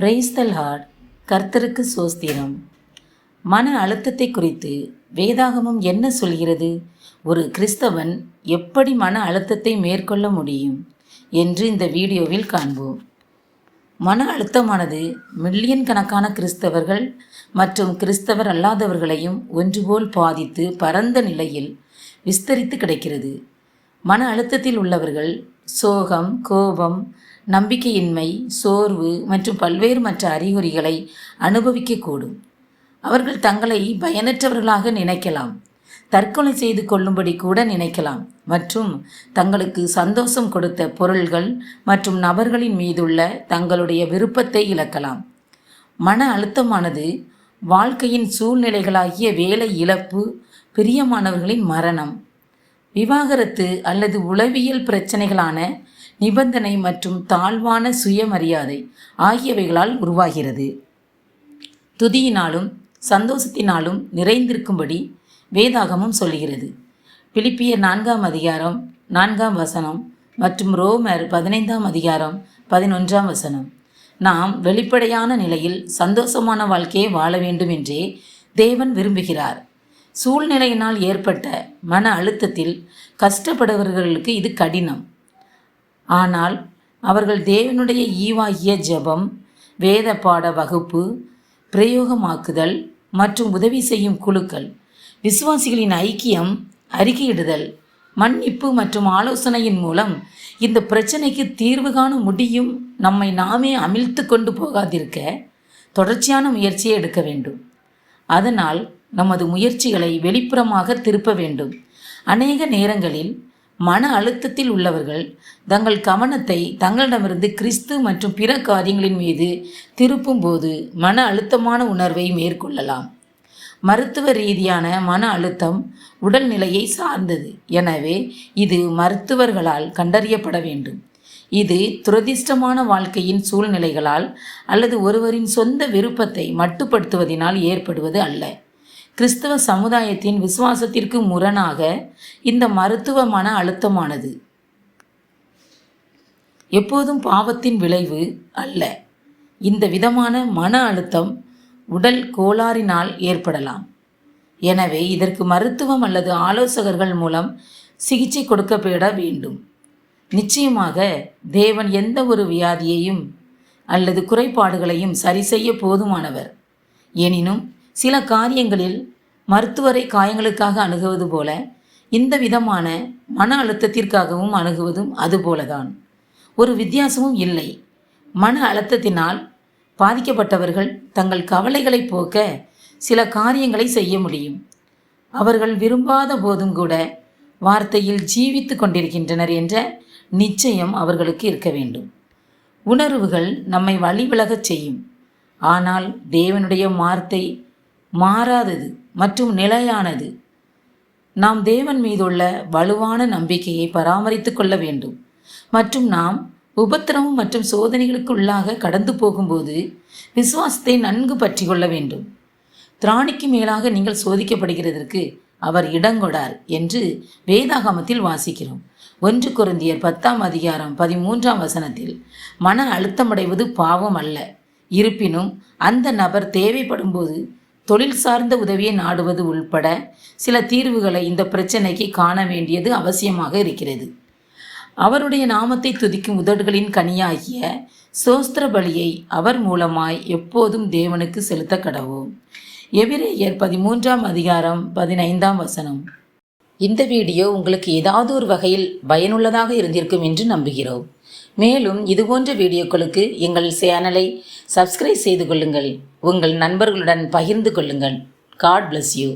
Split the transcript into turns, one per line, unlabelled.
பிரெய்ஸ்தல் heart கர்த்தருக்கு சோஸ்திரம். மன அழுத்தத்தை குறித்து வேதாகமம் என்ன சொல்கிறது? ஒரு கிறிஸ்தவன் எப்படி மன அழுத்தத்தை மேற்கொள்ள முடியும் என்று இந்த வீடியோவில் காண்போம். மன அழுத்தமானது மில்லியன் கணக்கான கிறிஸ்தவர்கள் மற்றும் கிறிஸ்தவர் அல்லாதவர்களையும் ஒன்றுபோல் பாதித்து பரந்த நிலையில் விஸ்தரித்து கிடைக்கிறது. மன அழுத்தத்தில் உள்ளவர்கள் சோகம் கோபம் நம்பிக்கையின்மை சோர்வு மற்றும் பல்வேறு மற்ற அறிகுறிகளை அனுபவிக்கக்கூடும். அவர்கள் தங்களை பயனற்றவர்களாக நினைக்கலாம். தற்கொலை செய்து கொள்ளும்படி கூட நினைக்கலாம். மற்றும் தங்களுக்கு சந்தோஷம் கொடுத்த பொருள்கள் மற்றும் நபர்களின் மீதுள்ள தங்களுடைய விருப்பத்தை இழக்கலாம். மன அழுத்தமானது வாழ்க்கையின் சூழ்நிலைகளாகிய வேலை இழப்பு பிரியமானவர்களின் மரணம் விவாகரத்து அல்லது உளவியல் பிரச்சனைகளான நிபந்தனை மற்றும் தாழ்வான சுயமரியாதை ஆகியவைகளால் உருவாகிறது. துதியினாலும் சந்தோஷத்தினாலும் நிறைந்திருக்கும்படி வேதாகமும் சொல்கிறது பிலிப்பியர் நான்காம் அதிகாரம் நான்காம் வசனம் மற்றும் ரோமர் பதினைந்தாம் அதிகாரம் பதினொன்றாம் வசனம். நாம் வெளிப்படையான நிலையில் சந்தோஷமான வாழ்க்கையை வாழ வேண்டும் என்றே தேவன் விரும்புகிறார். சூழ்நிலையினால் ஏற்பட்ட மன அழுத்தத்தில் கஷ்டப்படுபவர்களுக்கு இது கடினம். ஆனால் அவர்கள் தேவனுடைய ஈவாகிய ஜெபம் வேத பாட வகுப்பு பிரயோகமாக்குதல் மற்றும் உதவி செய்யும் குழுக்கள் விசுவாசிகளின் ஐக்கியம் அறிக்கையிடுதல் மன்னிப்பு மற்றும் ஆலோசனையின் மூலம் இந்த பிரச்சனைக்கு தீர்வு காண முடியும் நம்மை நாமே அமிழ்த்து கொண்டு போகாதிருக்க தொடர்ச்சியான முயற்சியை எடுக்க வேண்டும். அதனால் நமது முயற்சிகளை வெளிப்புறமாக திருப்ப வேண்டும். அநேக நேரங்களில் மன அழுத்தத்தில் உள்ளவர்கள் தங்கள் கவனத்தை தங்களிடமிருந்து கிறிஸ்து மற்றும் பிற காரியங்களின் மீது திருப்பும்போது மன அழுத்தமான உணர்வை மேற்கொள்ளலாம். மருத்துவ ரீதியான மன அழுத்தம் உடல்நிலையை சார்ந்தது. எனவே இது மருத்துவர்களால் கண்டறியப்பட வேண்டும். இது துரதிர்ஷ்டமான வாழ்க்கையின் சூழ்நிலைகளால் அல்லது ஒருவரின் சொந்த விருப்பத்தை மட்டுப்படுத்துவதனால் ஏற்படுவது அல்ல. கிறிஸ்தவ சமுதாயத்தின் விசுவாசத்திற்கு முரணாக இந்த மருத்துவ மன அழுத்தமானது. எப்போதும் பாவத்தின் விளைவு அல்ல. இந்த விதமான மன அழுத்தம் உடல் கோளாறினால் ஏற்படலாம். எனவே இதற்கு மருத்துவம் அல்லது ஆலோசகர்கள் மூலம் சிகிச்சை கொடுக்கப்பட வேண்டும். நிச்சயமாக தேவன் எந்த ஒரு வியாதியையும் அல்லது குறைபாடுகளையும் சரி செய்ய போதுமானவர். எனினும் சில காரியங்களில் மருத்துவரை காயங்களுக்காக அணுகுவது போல இந்த விதமான மன அழுத்தத்திற்காகவும் அணுகுவதும் அதுபோலதான் ஒரு வித்தியாசமும் இல்லை. மன அழுத்தத்தினால் பாதிக்கப்பட்டவர்கள் தங்கள் கவலைகளை போக்க சில காரியங்களை செய்ய முடியும். அவர்கள் விரும்பாத போதும் கூட வார்த்தையில் ஜீவித்து கொண்டிருக்கின்றனர் என்ற நிச்சயம் அவர்களுக்கு இருக்க வேண்டும். உணர்வுகள் நம்மை வழிவிலகச் செய்யும். ஆனால் தேவனுடைய வார்த்தை மாறாதது மற்றும் நிலையானது. நாம் தேவன் மீதுள்ள வலுவான நம்பிக்கையை பராமரித்து கொள்ள வேண்டும். மற்றும் நாம் உபத்திரவம் மற்றும் சோதனைகளுக்கு உள்ளாக கடந்து போகும்போது விசுவாசத்தை நன்கு பற்றி கொள்ள வேண்டும். திராணிக்கு மேலாக நீங்கள் சோதிக்கப்படுகிறதற்கு அவர் இடங்கொடார் என்று வேதாகமத்தில் வாசிக்கிறோம். ஒன்று குருந்தியர் பத்தாம் அதிகாரம் பதிமூன்றாம் வசனத்தில் மன அழுத்தமடைவது பாவம் அல்ல. இருப்பினும் அந்த நபர் தேவைப்படும்போது தொழில் சார்ந்த உதவியை நாடுவது உள்பட சில தீர்வுகளை இந்த பிரச்சனைக்கு காண வேண்டியது அவசியமாக இருக்கிறது. அவருடைய நாமத்தை துதிக்கும் உதடுகளின் கனியாகிய சோஸ்திர பலியை அவர் மூலமாய் எப்போதும் தேவனுக்கு செலுத்த கடவோம். எபிரேயர் பதிமூன்றாம் அதிகாரம் பதினைந்தாம் வசனம். இந்த வீடியோ உங்களுக்கு ஏதாவது ஒரு வகையில் பயனுள்ளதாக இருந்திருக்கும் என்று நம்புகிறோம். மேலும் இதுபோன்ற வீடியோக்களுக்கு எங்கள் சேனலை சப்ஸ்கிரைப் செய்து கொள்ளுங்கள். உங்கள் நண்பர்களுடன் பகிர்ந்து கொள்ளுங்கள். God bless you.